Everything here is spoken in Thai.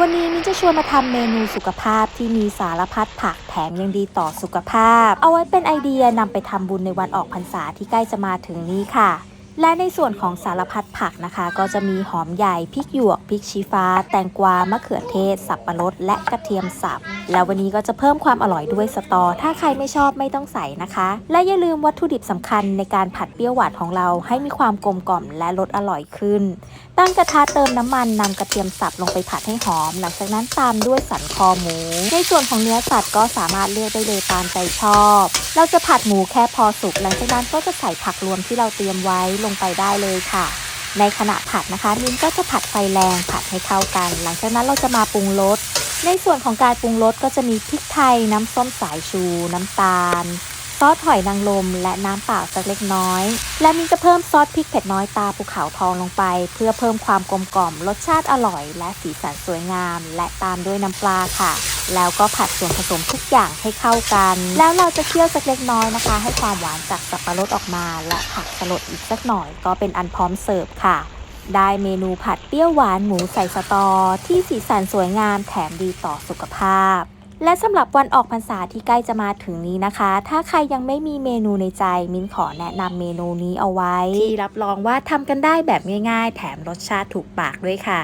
วันนี้มินจะชวนมาทำเมนูสุขภาพที่มีสารพัดผักแถมยังดีต่อสุขภาพ เอาไว้เป็นไอเดียนำไปทำบุญในวันออกพรรษาที่ใกล้จะมาถึงนี้ค่ะ และในส่วนของสารพัดผักนะคะ ก็จะมีหอมใหญ่พริกหยวกพริกชี้ฟ้า แตงกวามะเขือเทศ สับปะรด และกระเทียมสับ แล้ววันนี้ก็จะเพิ่มความอร่อยด้วยสตอ ถ้าใครไม่ชอบไม่ต้องใส่นะคะ และอย่าลืมวัตถุดิบสำคัญในการผัดเปรี้ยวหวานของเราให้มีความกลมกล่อมและรสอร่อยขึ้น ตั้งกระทะเติมน้ำมันนำกระเทียมสับลงไปผัดให้หอม หลังจากนั้นตามด้วยสันคอหมู ในส่วนของเนื้อสัตว์ก็สามารถเลือกได้เลยตามใจชอบ เราจะผัดหมูแค่พอสุกหลังจากนั้นก็จะใส่ผักรวมที่เราเตรียมไว้ลงไปได้เลยค่ะ ในขณะผัดนะคะมิ้นก็จะผัดไฟแรงผัดให้เข้ากัน หลังจากนั้นเราจะมาปรุงรสในส่วนของการปรุงรสก็จะมีพริกไทยน้ำส้มสายชู น้ำตาล ซอสหอยนางรมและน้ำเปล่าสักเล็กน้อย และมินจะเพิ่มซอสพริกเผ็ดน้อยตาภูเขาทองลงไป เพื่อเพิ่มความกลมกล่อม รสชาติอร่อย และสีสันสวยงาม และตามด้วยน้ำปลาค่ะ แล้วก็ผัดส่วนผสมทุกอย่างให้เข้ากัน แล้วเราจะเคี่ยวสักเล็กน้อยนะคะ ให้ความหวานจากสับปะรดออกมา และผักสลดอีกสักหน่อยก็เป็นอันพร้อมเสิร์ฟค่ะได้เมนูผัดเปรี้ยวหวานหมูใส่สตอ ที่สีสันสวยงามแถมดีต่อสุขภาพ และสำหรับวันออกพรรษาที่ใกล้จะมาถึงนี้นะคะ ถ้าใครยังไม่มีเมนูในใจ มิ้นขอแนะนำเมนูนี้เอาไว้ ที่รับรองว่าทำกันได้แบบง่าย ๆ แถมรสชาติถูกปากด้วยค่ะ